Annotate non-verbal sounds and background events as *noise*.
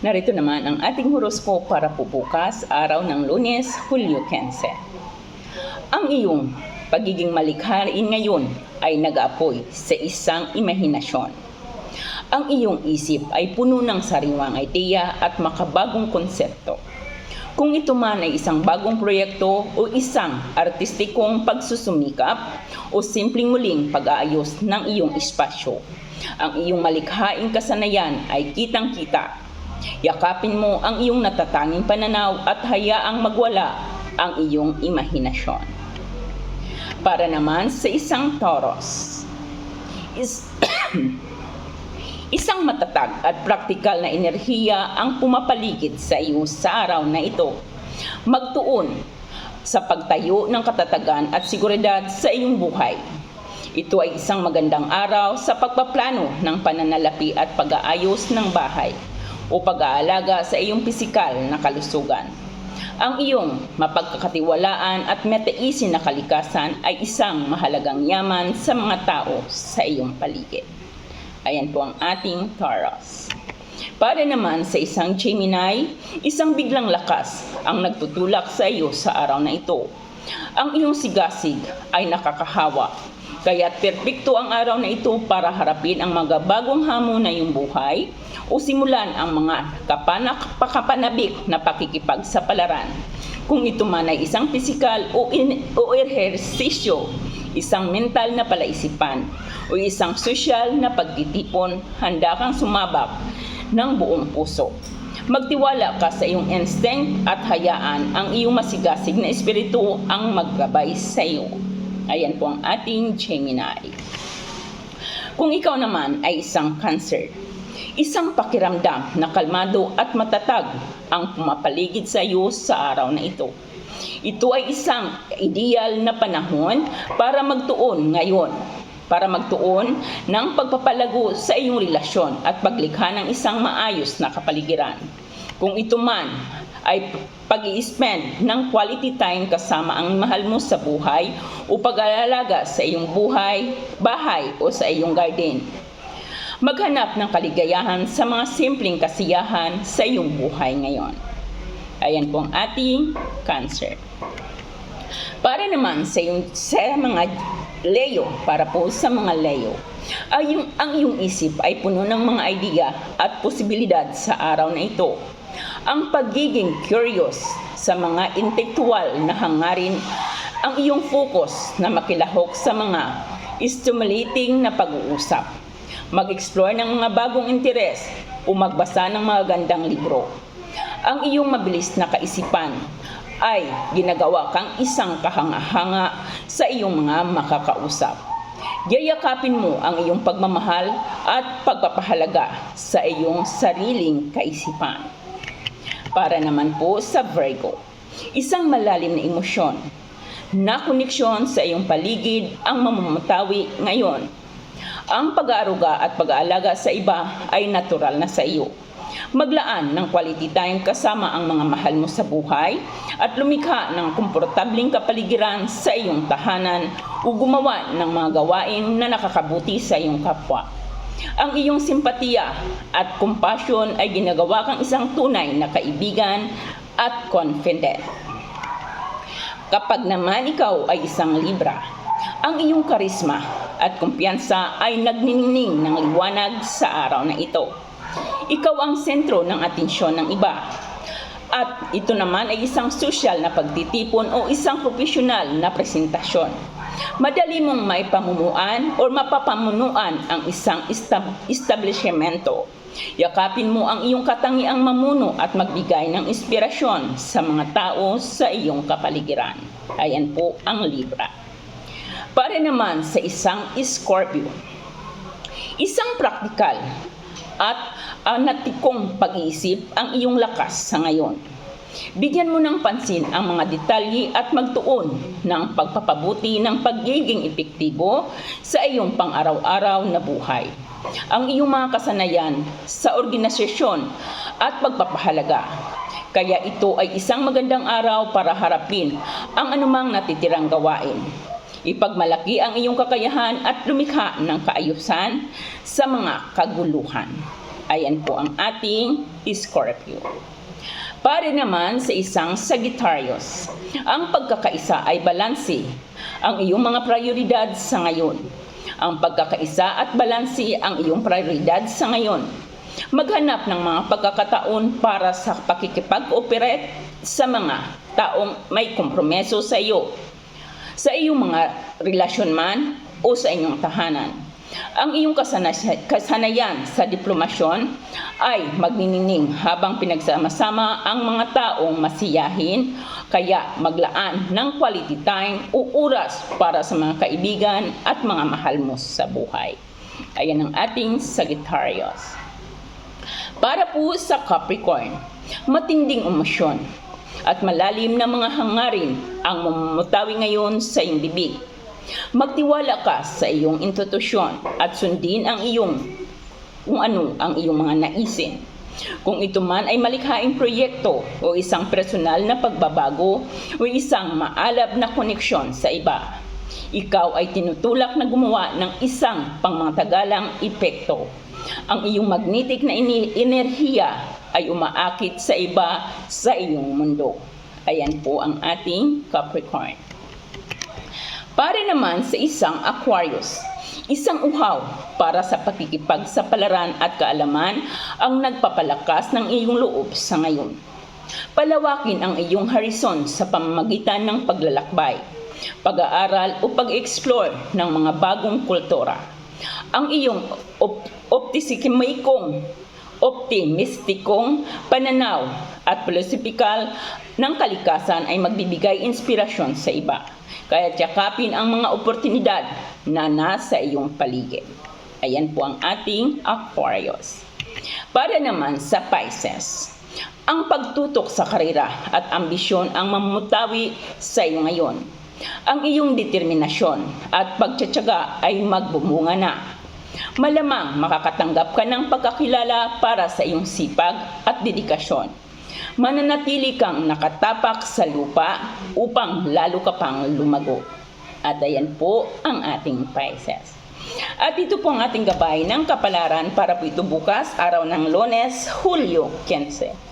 Narito naman ang ating horoscope para po bukas, araw ng lunes, Hulyo 15. Ang iyong pagiging malikhain ngayon ay nag-aapoy sa isang imahinasyon. Ang iyong isip ay puno ng sariwang ideya at makabagong konsepto. Kung ito man ay isang bagong proyekto o isang artistikong pagsusumikap o simpleng muling pag-aayos ng iyong espasyo, ang iyong malikhaing kasanayan ay kitang-kita. Yakapin mo ang iyong natatanging pananaw at hayaang magwala ang iyong imahinasyon. Para naman sa isang Taurus, is *coughs* Isang matatag at praktikal na enerhiya ang pumapaligid sa iyo sa araw na ito. Magtuon sa pagtayo ng katatagan at seguridad sa iyong buhay. Ito ay isang magandang araw sa pagpaplano ng pananalapi at pag-aayos ng bahay o pag-aalaga sa iyong pisikal na kalusugan. Ang iyong mapagkakatiwalaan at metaisin na kalikasan ay isang mahalagang yaman sa mga tao sa iyong paligid. Ayan po ang ating Taurus. Para naman sa isang Gemini, isang biglang lakas ang nagtutulak sa iyo sa araw na ito. Ang iyong sigasig ay nakakahawa, kaya perpekto ang araw na ito para harapin ang mga bagong hamon na iyong buhay o simulan ang mga kapanak pakapanabik na pakikipagsapalaran. Kung ito man ay isang pisikal o, in, o ehersisyo, isang mental na palaisipan, o isang sosyal na pagtitipon, handa kang sumabak ng buong puso. Magtiwala ka sa iyong instinct at hayaan ang iyong masigasig na espiritu ang maggabay sa iyo. Ayan po ang ating Gemini. Kung ikaw naman ay isang cancer, isang pakiramdam na kalmado at matatag ang pumapaligid sa iyo sa araw na ito. Ito ay isang ideal na panahon para magtuon ngayon para magtuon ng pagpapalago sa iyong relasyon at paglikha ng isang maayos na kapaligiran. Kung ito man ay pag spend ng quality time kasama ang mahal mo sa buhay o pag-aalaga sa iyong buhay, bahay o sa iyong garden. Maghanap ng kaligayahan sa mga simpleng kasiyahan sa iyong buhay ngayon. Ayan po ang ating cancer. Para naman sa, iyong, sa mga Leo, para po sa mga Leo, ay yung, ang iyong isip ay puno ng mga idea at posibilidad sa araw na ito. Ang pagiging curious sa mga intelektual na hangarin, ang iyong focus na makilahok sa mga stimulating na pag-uusap. Mag-explore ng mga bagong interes o magbasa ng mga gandang libro. Ang iyong mabilis na kaisipan ay ginagawa kang isang kahanga-hanga sa iyong mga makakausap. Yayakapin mo ang iyong pagmamahal at pagpapahalaga sa iyong sariling kaisipan. Para naman po sa Virgo, isang malalim na emosyon na koneksyon sa iyong paligid ang mamamatawi ngayon. Ang pag-aaruga at pag-aalaga sa iba ay natural na sa iyo maglaan ng quality time kasama ang mga mahal mo sa buhay at lumikha ng komportabling kapaligiran sa iyong tahanan o gumawa ng mga gawain na nakakabuti sa iyong kapwa. Ang iyong simpatiya at compassion ay ginagawa kang isang tunay na kaibigan at confident. Kapag naman ikaw ay isang Libra, ang iyong karisma at kumpiyansa ay nagniningning ng liwanag sa araw na ito. Ikaw ang sentro ng atensyon ng iba. At ito naman ay isang social na pagtitipon o isang profesional na presentasyon. Madali mong may pamumuan o mapapamunuan ang isang estab- establishmento. Yakapin mo ang iyong katangiang mamuno at magbigay ng inspirasyon sa mga tao sa iyong kapaligiran. Ayan po ang Libra. Para naman sa isang Scorpio, isang praktikal at anatikong pag-iisip ang iyong lakas sa ngayon. Bigyan mo ng pansin ang mga detalye at magtuon ng pagpapabuti ng pagiging epektibo sa iyong pang-araw-araw na buhay. Ang iyong mga kasanayan sa organisasyon at pagpapahalaga. Kaya ito ay isang magandang araw para harapin ang anumang natitirang gawain. Ipagmalaki ang iyong kakayahan at lumikha ng kaayusan sa mga kaguluhan. Ayan po ang ating Scorpio. Para naman sa isang Sagittarius, ang pagkakaisa ay balanse ang iyong mga prioridad sa ngayon. Ang pagkakaisa at balanse ang iyong prioridad sa ngayon. Maghanap ng mga pagkakataon para sa pakikipag-operate sa mga taong may kompromiso sa iyo, sa iyong mga relasyon man o sa inyong tahanan. Ang iyong kasana- kasanayan sa diplomasyon ay magniningning habang pinagsama-sama ang mga taong masiyahin, kaya maglaan ng quality time o oras para sa mga kaibigan at mga mahal mo sa buhay. Ayan ang ating Sagittarius. Para po sa Capricorn, matinding emosyon at malalim na mga hangarin ang mamumutawi ngayon sa iyong bibig. Magtiwala ka sa iyong institusyon at sundin ang iyong kung ano ang iyong mga naisin. Kung ito man ay malikhaing proyekto o isang personal na pagbabago o isang maalab na koneksyon sa iba, ikaw ay tinutulak na gumawa ng isang pangmatagalang epekto. Ang iyong magnetic na enerhiya ay umaakit sa iba sa iyong mundo. Ayan po ang ating Capricorn. Para naman sa isang Aquarius, isang uhaw para sa pakikipagsapalaran at kaalaman ang nagpapalakas ng iyong loob sa ngayon. Palawakin ang iyong harison sa pamamagitan ng paglalakbay, pag-aaral o pag-explore ng mga bagong kultura. Ang iyong op- optisikimikong, optimistikong pananaw at filosofikal ng kalikasan ay magbibigay inspirasyon sa iba. Kaya tiyakapin ang mga oportunidad na nasa iyong paligid. Ayan po ang ating Aquarius. Para naman sa Pisces, ang pagtutok sa karera at ambisyon ang mamutawi sa iyo ngayon. Ang iyong determinasyon at pagtsatsaga ay magbumunga na. Malamang makakatanggap ka ng pagkakilala para sa iyong sipag at dedikasyon. Mananatili kang nakatapak sa lupa upang lalo ka pang lumago. At ayan po ang ating Pisces. At ito po ang ating gabay ng kapalaran para po ito bukas, araw ng Lones, Hulyo 15.